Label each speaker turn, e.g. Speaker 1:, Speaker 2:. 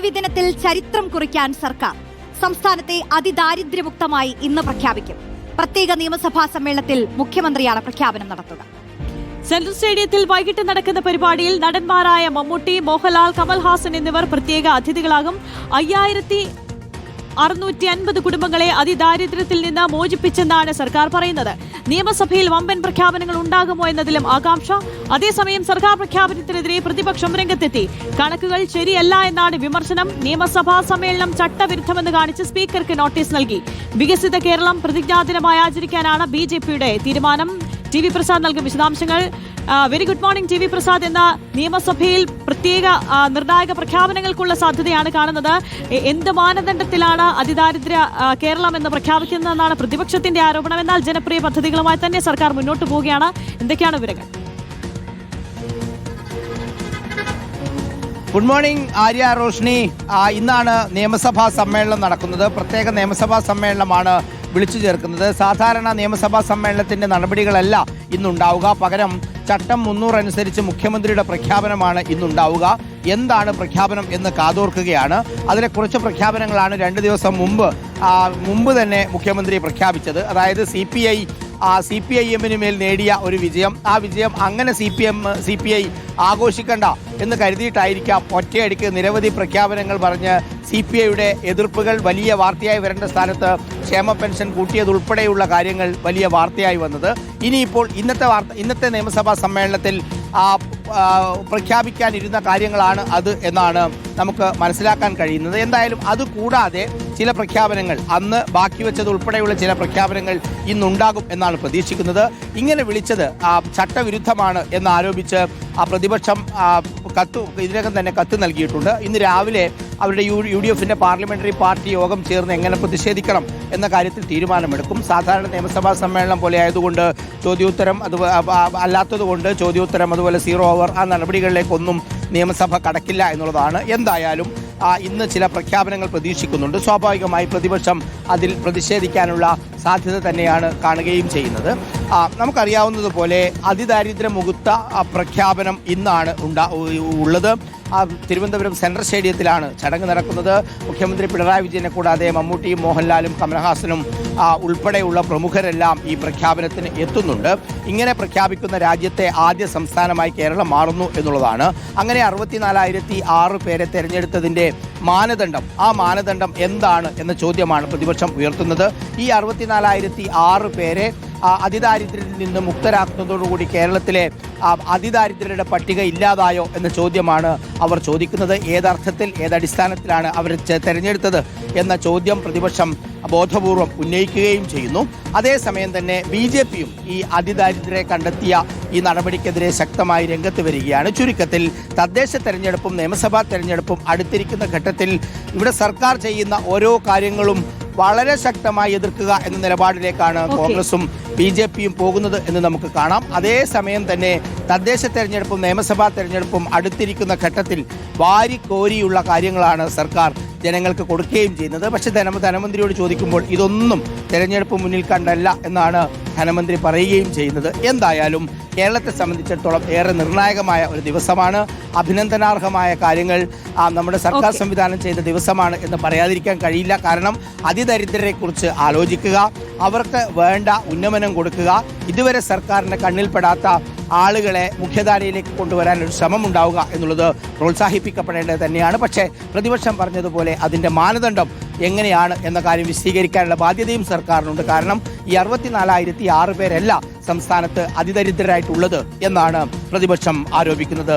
Speaker 1: പിറവി ദിനത്തിൽ ചരിത്രം കുറിക്കാൻ സർക്കാർ സംസ്ഥാനത്തെ അതിദാരിദ്ര്യമുക്തമായി ഇന്ന് പ്രഖ്യാപിക്കും. പ്രത്യേക നിയമസഭാ സമ്മേളനത്തിൽ മുഖ്യമന്ത്രിയാണ് പ്രഖ്യാപനം നടത്തുക.
Speaker 2: സെൻട്രൽ സ്റ്റേഡിയത്തിൽ വൈകിട്ട് നടക്കുന്ന പരിപാടിയിൽ നടന്മാരായ മമ്മൂട്ടി മോഹൻലാൽ കമൽഹാസൻ എന്നിവർ പ്രത്യേക അതിഥികളാകും. അയ്യായിരത്തി അറുന്നൂറ്റി അൻപത് കുടുംബങ്ങളെ അതിദാരിദ്ര്യത്തിൽ നിന്ന് മോചിപ്പിച്ചെന്നാണ് സർക്കാർ പറയുന്നത്. നിയമസഭയിൽ വമ്പൻ പ്രഖ്യാപനങ്ങൾ ഉണ്ടാകുമോ എന്നതിലും ആകാംക്ഷ. അതേസമയം സർക്കാർ പ്രഖ്യാപനത്തിനെതിരെ പ്രതിപക്ഷം രംഗത്തെത്തി. കണക്കുകൾ ശരിയല്ല എന്നാണ് വിമർശനം. നിയമസഭാ സമ്മേളനം ചട്ടവിരുദ്ധമെന്ന് കാണിച്ച് സ്പീക്കർക്ക് നോട്ടീസ് നൽകി. വികസിത കേരളം പ്രതിജ്ഞാദിനമായി ആചരിക്കാനാണ് ബി തീരുമാനം. ടി വി പ്രസാദ് നൽകും വിശദാംശങ്ങൾ. Very good morning T V Prasad എന്ന നിയമസഭയിൽ പ്രത്യേക നിർണായക പ്രഖ്യാപനങ്ങൾക്കുള്ള സാധ്യതയാണ് കാണുന്നത്. എന്ത് മാനദണ്ഡത്തിലാണ് അതിദാരിദ്ര്യ കേരളം എന്ന് പ്രഖ്യാപിക്കുന്നതെന്നാണ് പ്രതിപക്ഷത്തിന്റെ ആരോപണം. എന്നാൽ ജനപ്രിയ പദ്ധതികളുമായി തന്നെ സർക്കാർ മുന്നോട്ട് പോവുകയാണ്. എന്തൊക്കെയാണ് വിവരങ്ങൾ?
Speaker 3: Good morning Arya Roshni. ഇന്നാണ് നിയമസഭാ സമ്മേളനം നടക്കുന്നത്. പ്രത്യേക നിയമസഭാ സമ്മേളനമാണ് വിളിച്ചു ചേർക്കുന്നത്. സാധാരണ നിയമസഭാ സമ്മേളനത്തിന്റെ നടപടികളല്ല ഇന്നുണ്ടാവുക. പകരം ചട്ടം മുന്നൂറ് അനുസരിച്ച് മുഖ്യമന്ത്രിയുടെ പ്രഖ്യാപനമാണ് ഇന്നുണ്ടാവുക. എന്താണ് പ്രഖ്യാപനം എന്ന് കാതോർക്കുകയാണ്. അതിലെ കുറച്ച് പ്രഖ്യാപനങ്ങളാണ് രണ്ട് ദിവസം മുമ്പ് മുമ്പ് തന്നെ മുഖ്യമന്ത്രി പ്രഖ്യാപിച്ചത്. അതായത് സി സി പി ഐ എമ്മിന് മേൽ നേടിയ ഒരു വിജയം. ആ വിജയം അങ്ങനെ C P M C P I ആഘോഷിക്കണ്ട എന്ന് കരുതിയിട്ടായിരിക്കാം ഒറ്റയടിക്ക് നിരവധി പ്രഖ്യാപനങ്ങൾ പറഞ്ഞ് സി പി ഐയുടെ എതിർപ്പുകൾ വലിയ വാർത്തയായി വരേണ്ട സ്ഥാനത്ത് ക്ഷേമ പെൻഷൻ കൂട്ടിയതുൾപ്പെടെയുള്ള കാര്യങ്ങൾ വലിയ വാർത്തയായി വന്നത്. ഇനിയിപ്പോൾ ഇന്നത്തെ വാർത്ത ഇന്നത്തെ നിയമസഭാ സമ്മേളനത്തിൽ പ്രഖ്യാപിക്കാനിരുന്ന കാര്യങ്ങളാണ് അത് എന്നാണ് നമുക്ക് മനസ്സിലാക്കാൻ കഴിയുന്നത്. എന്തായാലും അത് കൂടാതെ ചില പ്രഖ്യാപനങ്ങൾ അന്ന് ബാക്കി വെച്ചത് ഉൾപ്പെടെയുള്ള ചില പ്രഖ്യാപനങ്ങൾ ഇന്നുണ്ടാകും എന്നാണ് പ്രതീക്ഷിക്കുന്നത്. ഇങ്ങനെ വിളിച്ചത് ചട്ടവിരുദ്ധമാണ് എന്ന് ആരോപിച്ച് ആ പ്രതിപക്ഷം കത്ത് ഇതിനകം തന്നെ കത്ത് നൽകിയിട്ടുണ്ട്. ഇന്ന് രാവിലെ അവരുടെ യു യു ഡി എഫിന്റെ പാർലമെന്ററി പാർട്ടി യോഗം ചേർന്ന് എങ്ങനെ പ്രതിഷേധിക്കണം എന്ന കാര്യത്തിൽ തീരുമാനമെടുക്കും. സാധാരണ നിയമസഭാ സമ്മേളനം പോലെ ആയതുകൊണ്ട് ചോദ്യോത്തരം അത് അല്ലാത്തതുകൊണ്ട് ചോദ്യോത്തരം അതുപോലെ സീറോ ഓവർ ആ നടപടികളിലേക്കൊന്നും നിയമസഭ കടക്കില്ല എന്നുള്ളതാണ്. എന്തായാലും ഇന്ന് ചില പ്രഖ്യാപനങ്ങൾ പ്രതീക്ഷിക്കുന്നുണ്ട്. സ്വാഭാവികമായി പ്രതിപക്ഷം അതിൽ പ്രതിഷേധിക്കാനുള്ള സാധ്യത തന്നെയാണ് കാണുകയും ചെയ്യുന്നത്. നമുക്കറിയാവുന്നതുപോലെ അതിദാരിദ്ര്യമുക്ത പ്രഖ്യാപനം ഇന്നാണ് ഉണ്ടാ ഉള്ളത്. തിരുവനന്തപുരം സെൻട്രൽ സ്റ്റേഡിയത്തിലാണ് ചടങ്ങ് നടക്കുന്നത്. മുഖ്യമന്ത്രി പിണറായി വിജയനെ കൂടാതെ മമ്മൂട്ടിയും മോഹൻലാലും കമൽഹാസനും ഉൾപ്പെടെയുള്ള പ്രമുഖരെല്ലാം ഈ പ്രഖ്യാപനത്തിന് എത്തുന്നുണ്ട്. ഇങ്ങനെ പ്രഖ്യാപിക്കുന്ന രാജ്യത്തെ ആദ്യ സംസ്ഥാനമായി കേരളം മാറുന്നു എന്നുള്ളതാണ്. അങ്ങനെ അറുപത്തിനാലായിരത്തി ആറ് പേരെ തെരഞ്ഞെടുത്തതിന്റെ മാനദണ്ഡം. ആ മാനദണ്ഡം എന്താണ് എന്ന ചോദ്യമാണ് പ്രതിപക്ഷം ഉയർത്തുന്നത്. ഈ അറുപത്തിനാലായിരത്തി ആറ് പേരെ അതിദാരിദ്ര്യത്തിൽ നിന്ന് മുക്തരാക്കുന്നതോടുകൂടി കേരളത്തിലെ അതിദാരിദ്ര്യരുടെ പട്ടിക ഇല്ലാതായോ എന്ന ചോദ്യമാണ് അവർ ചോദിക്കുന്നത്. ഏതർത്ഥത്തിൽ ഏതടിസ്ഥാനത്തിലാണ് അവർ തെരഞ്ഞെടുത്തത് എന്ന ചോദ്യം പ്രതിപക്ഷം ബോധപൂർവം ഉന്നയിക്കുകയും ചെയ്യുന്നു. അതേസമയം തന്നെ ബി ജെ പിയും ഈ അതിദാരിദ്ര്യരെ കണ്ടെത്തിയ ഈ നടപടിക്കെതിരെ ശക്തമായി രംഗത്ത് വരികയാണ്. ചുരുക്കത്തിൽ തദ്ദേശ തെരഞ്ഞെടുപ്പും നിയമസഭാ തെരഞ്ഞെടുപ്പും അടുത്തിരിക്കുന്ന ഘട്ടത്തിൽ ഇവിടെ സർക്കാർ ചെയ്യുന്ന ഓരോ കാര്യങ്ങളും വളരെ ശക്തമായി എതിർക്കുക എന്ന നിലപാടിലേക്കാണ് കോൺഗ്രസും ബി ജെ പിയും പോകുന്നത് എന്ന് നമുക്ക് കാണാം. അതേസമയം തന്നെ തദ്ദേശ തെരഞ്ഞെടുപ്പും നിയമസഭാ തെരഞ്ഞെടുപ്പും അടുത്തിരിക്കുന്ന ഘട്ടത്തിൽ വാരിക്കോരിയുള്ള കാര്യങ്ങളാണ് സർക്കാർ ജനങ്ങൾക്ക് കൊടുക്കുകയും ചെയ്യുന്നത്. പക്ഷേ ധനമന്ത്രിയോട് ചോദിക്കുമ്പോൾ ഇതൊന്നും തെരഞ്ഞെടുപ്പ് മുന്നിൽ കണ്ടല്ല എന്നാണ് ധനമന്ത്രി പറയുകയും ചെയ്യുന്നത്. എന്തായാലും കേരളത്തെ സംബന്ധിച്ചിടത്തോളം ഏറെ നിർണായകമായ ഒരു ദിവസമാണ്. അഭിനന്ദനാർഹമായ കാര്യങ്ങൾ നമ്മുടെ സർക്കാർ. സംവിധാനം ചെയ്ത ദിവസമാണ് എന്ന് പറയാതിരിക്കാൻ കഴിയില്ല. കാരണം അതിദരിദ്രരെ കുറിച്ച് ആലോചിക്കുക. അവർക്ക് വേണ്ട ഉന്നമനം കൊടുക്കുക. ഇതുവരെ സർക്കാരിന്റെ കണ്ണിൽപ്പെടാത്ത ആളുകളെ മുഖ്യധാരയിലേക്ക് കൊണ്ടുവരാൻ ഒരു ശ്രമം ഉണ്ടാവുക എന്നുള്ളത് പ്രോത്സാഹിപ്പിക്കപ്പെടേണ്ടത് തന്നെയാണ്. പക്ഷേ പ്രതിപക്ഷം പറഞ്ഞതുപോലെ അതിന്റെ മാനദണ്ഡം എങ്ങനെയാണ് എന്ന കാര്യം വിശദീകരിക്കാനുള്ള ബാധ്യതയും സർക്കാരിനുണ്ട്. കാരണം ഈ അറുപത്തിനാലായിരത്തി ആറ് പേരല്ല സംസ്ഥാനത്ത് അതിദരിദ്രരായിട്ടുള്ളത് എന്നാണ് പ്രതിപക്ഷം ആരോപിക്കുന്നത്.